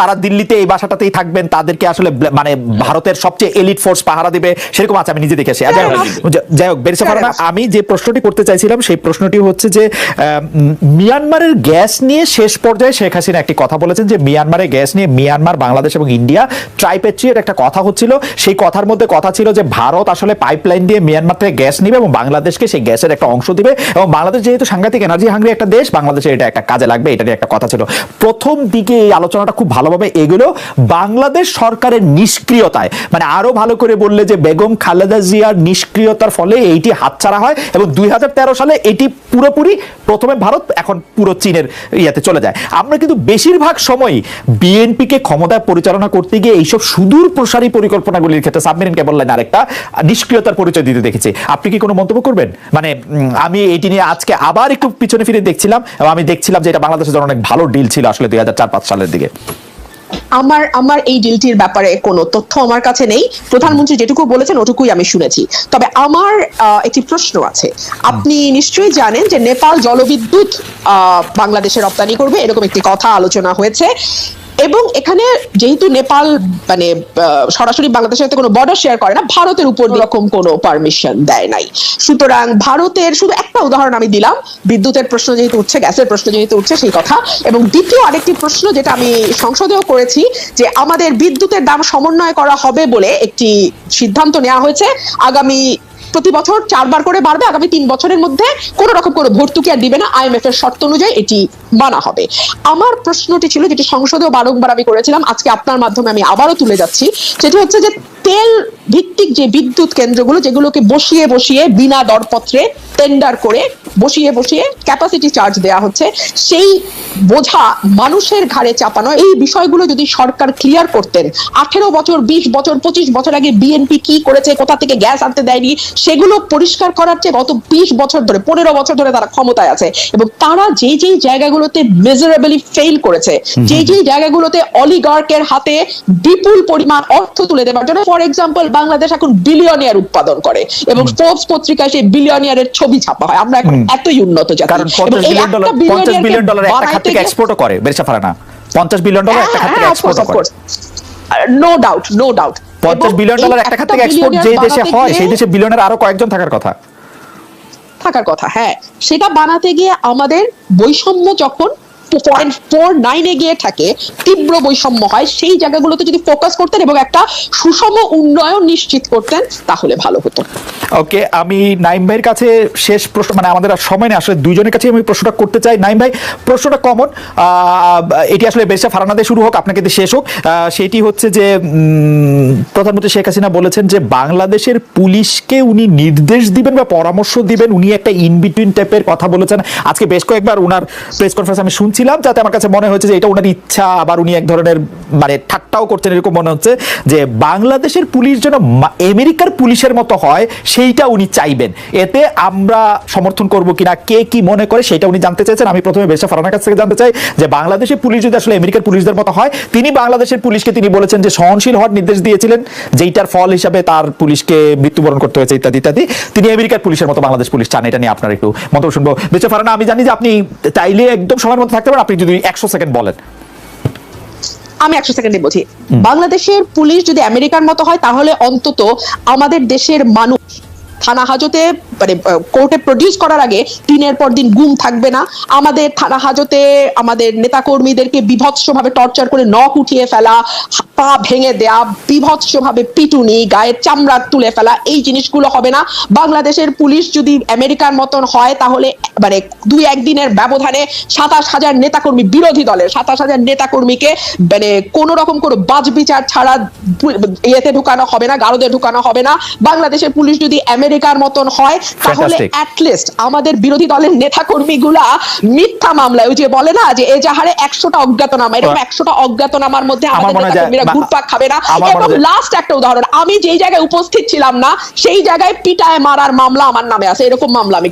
তারা দিল্লিতে এই বাসাটাতেই থাকবেন তাদেরকে আসলে মানে ভারতের সবচেয়ে এলিট ফোর্স পাহারা দিবে সেরকম আছে আমি নিজে দেখে আসি যাই হোক, বেরিসা ফারহানা, আমি যে প্রশ্নটি করতে চাইছিলাম সেই প্রশ্নটি হচ্ছে যে মিয়ানমারের গ্যাস নিয়ে শেষ পর্যায়ে শেখ হাসিনা একটি কথা বলেছেন যে মিয়ানমারের গ্যাস নিয়ে মিয়ানমার বাংলাদেশ এবং ইন্ডিয়া ট্রাইপেট্রিয়ের একটা কথা হচ্ছিল। সেই কথার মধ্যে কথা ছিল যে ভারত আসলে পাইপলাইন দিয়ে মিয়ানমার থেকে গ্যাস নিবে এবং বাংলাদেশকে সেই গ্যাসের একটা অংশ দিবে। এবং বাংলাদেশ যেহেতু সাংঘাতিক এনার্জি হাঙ্গরি একটা দেশ বাংলাদেশে এটা একটা কাজে লাগবে এটা নিয়ে একটা কথা ছিল। প্রথম দিকে এই আলোচনাটা খুব ভালোভাবে এগুলো। বাংলাদেশ সরকারের নিষ্ক্রিয়তায় মানে আরও ভালো করে বললে যে বেগম খালেদা জিয়ার নিষ্ক্রিয়তার ফলে এইটি হাতছাড়া হয় এবং দুই হাজার তেরো সালে এটি পুরোপুরি প্রথমে ভারত, এখন পুরো চীনের ইয়াতে চলে যায়। আমরা কিন্তু বেশিরভাগ সময়ই বিএনপিকে ক্ষমতায় পরিচালনা করতে গিয়ে এইসব সুদূর প্রসারী পরিকল্পনাগুলির ক্ষেত্রে সাবমেরিন কেবল লাইন আরেকটা, নিষ্ক্রিয়তার পরিচয় দিতে দেখেছি। আপনি কি কোনো মন্তব্য করবেন? মানে আমি এটি নিয়ে আজকে আবার একটু পিছনে ফিরে দেখছিলাম এবং আমি দেখছিলাম যে এটা বাংলাদেশের জন্য অনেক ভালো ডিল ছিল আসলে দুই হাজার চার পাঁচ সালের দিকে। আমার আমার এই ডিলটির ব্যাপারে কোনো তথ্য আমার কাছে নেই। প্রধানমন্ত্রী যেটুকু বলেছেন ওটুকুই আমি শুনেছি। তবে আমার আহ, একটি প্রশ্ন আছে। আপনি নিশ্চয়ই জানেন যে নেপাল জলবিদ্যুৎ আহ, বাংলাদেশে রপ্তানি করবে এরকম একটি কথা আলোচনা হয়েছে। এবং এখানে যেহেতু নেপাল মানে সরাসরি বাংলাদেশের সাথে কোনো বর্ডার শেয়ার করে না, ভারতের উপর রকম কোনো পারমিশন দেয় নাই। সুতরাং ভারতের, শুধু একটা উদাহরণ আমি দিলাম, বিদ্যুতের প্রশ্ন যেহেতু উঠছে, গ্যাসের প্রশ্ন যেহেতু উঠছে, সেই কথা। এবং দ্বিতীয় আরেকটি প্রশ্ন যেটা আমি সংসদেও করেছি, যে আমাদের বিদ্যুতের দাম সমন্বয় করা হবে বলে একটি সিদ্ধান্ত নেওয়া হয়েছে। আগামী প্রতি বছর চারবার করে বাড়বে। আগামী তিন বছরের মধ্যে কোনো রকম কোনো ভর্তুকি আর দিবে না। আইএমএফ এর শর্ত অনুযায়ী এটি মানা হবে। আমার প্রশ্নটি ছিল, যেটি সংসদেও বারংবার আমি করেছিলাম, আজকে আপনার মাধ্যমে আমি আবারও তুলে যাচ্ছি, সেটি হচ্ছে যে তেল ভিত্তিক যে বিদ্যুৎ কেন্দ্রগুলো, যেগুলোকে বসিয়ে বসিয়ে বিনা দরপত্রে টেন্ডার করে বসিয়ে বসিয়ে ক্যাপাসিটি চার্জ দেওয়া হচ্ছে, সেই বোঝা মানুষের ঘাড়ে চাপানো। এই বিষয়গুলো যদি সরকার ক্লিয়ার করতেন, আঠেরো বছর, বিশ বছর, পঁচিশ বছর আগে বিএনপি কি করেছে, কোথা থেকে গ্যাস আনতে দেয়নি সেগুলো পরিষ্কার করার চেয়ে গত বিশ বছর ধরে পনেরো বছর ধরে তারা ক্ষমতায় আছে এবং তারা যে যেই জায়গাগুলোতে মেজারেবলি ফেল করেছে যে যেই জায়গাগুলোতে অলিগার্কের হাতে বিপুল পরিমাণ অর্থ তুলে দেওয়ার জন্য ফর এক্সাম্পল বাংলাদেশ এখন বিলিয়নিয়ার উৎপাদন করে এবং ফোর্বস পত্রিকায় সেই বিলিয়নিয়ারের ছবি ছাপা হয়। আমরা এখন এতই উন্নত জাতি। কারণ পঞ্চাশ এই বিলিয়ন ডলার পঞ্চাশ billionaire-কে বিলিয়ন ডলার একটা খাত থেকে এক্সপোর্টও করে বেরিসা ফারানা। পঞ্চাশ বিলিয়ন ডলার একটা খাত থেকে হ্যাঁ, course, of করে। নো ডাউট নো ডাউট পঞ্চাশ বিলিয়ন ডলার একটা খাত থেকে এক্সপোর্ট যে দেশে হয় সেই দেশে বিলিয়নের আরও কয়েকজন থাকার কথা। থাকার কথা হ্যাঁ। সেটা বানাতে গিয়ে আমাদের বৈষম্য যখন পয়েন্ট ফোর নাইনে গিয়ে থাকে, তীব্র বৈষম্য হয়, সেই জায়গাগুলোতে যদি ফোকাস করতেন এবং একটা সুষম উন্নয়ন নিশ্চিত করতেন, তাহলে ভালো হতো। ওকে আমি নাইম ভাইয়ের কাছে শেষ প্রশ্ন মানে আমাদের আর সময় নেই, আসলে দুইজনের কাছে আমি প্রশ্নটা করতে চাই। নাইম ভাই, প্রশ্নটা কমন এটি আসলে বেশা ফারানাদে শুরু হোক, আপনাকে শেষ হোক। সেটি হচ্ছে যে প্রধানমন্ত্রী শেখ হাসিনা বলেছেন যে, বাংলাদেশের পুলিশকে উনি নির্দেশ দিবেন বা পরামর্শ দিবেন, উনি একটা ইন বিটুইন টাইপের কথা বলেছেন। আজকে বেশ কয়েকবার উনার প্রেস কনফারেন্স আমি শুনছিলাম যাতে আমার কাছে মনে হয়েছে যে এটা উনার ইচ্ছা, আবার উনি এক ধরনের মানে ঠাট্টাও করছেন এরকম মনে হচ্ছে যে বাংলাদেশের পুলিশ যেন আমেরিকার পুলিশের মতো হয়, সেইটা উনি চাইবেন। এতে আমরা সমর্থন করব কিনা, কে কি মনে করে, সেটা উনি জানতে চাইছেন আমি প্রথমে বেশা ফারানার কাছ থেকে জানতে চাই যে বাংলাদেশের পুলিশ যদি আসলে আমেরিকার পুলিশদের মতো হয়, তিনি বাংলাদেশের পুলিশকে তিনি বলেছেন যে সহনশীল হওয়ার নির্দেশ দিয়েছিলেন, যেইটার ফল হিসাবে তার পুলিশকে মৃত্যুবরণ করতে হয়েছে, ইত্যাদি ইত্যাদি। তিনি আমেরিকার পুলিশের মতো বাংলাদেশ পুলিশ চান, এটা নিয়ে আপনার একটু মন্তব্য শুনব। বেশা ফারানা, আমি জানি যে আপনি চাইলে একদম সময়ের মতো থাকতে পারেন? আপনি যদি একশো সেকেন্ড বলেন। আমি একশো সেকেন্ডে বলছি বাংলাদেশের পুলিশ যদি আমেরিকার মতো হয় তাহলে অন্তত আমাদের দেশের মানুষ থানা হাজতে মানে কোর্টে প্রডিউস করার আগে দিনের পর দিন গুম থাকবে না। আমাদের থানা হাজতে, আমাদের নেতা কর্মীদেরকে বিভৎসভাবে টর্চার করে নখ উঠিয়ে ফেলা, পা ভেঙে দেয়া, বিভৎসভাবে পিটুনি, গায়ের চামড়া তুলে ফেলা, এই জিনিসগুলো হবে না। বাংলাদেশের পুলিশ যদি আমেরিকার মতন হয়, তাহলে মানে দুই একদিনের ব্যবধানে সাতাশ হাজার নেতাকর্মী, বিরোধী দলের সাতাশ হাজার নেতাকর্মীকে মানে কোন রকম কোনো বাজ বিচার ছাড়া, ইয়েতে ঢুকানো হবে না, গারদে ঢুকানো হবে না। বাংলাদেশের পুলিশ যদি আমেরিকার মতন হয় তাহলে. অ্যাটলিস্ট আমাদের বিরোধী দলের নেতা গুলা মিথ্যা মামলায় ওই যে বলে না যে এজাহারে একশোটা অজ্ঞাতনামা এরকম একশোটা অজ্ঞাতনামার মধ্যে আমাদের ঘুরপাক খাবে না। এবং লাস্ট একটা উদাহরণ আমি যেই জায়গায় উপস্থিত ছিলাম না সেই জায়গায় পিটায় মারার মামলা আমার নামে আছে এরকম মামলা আমি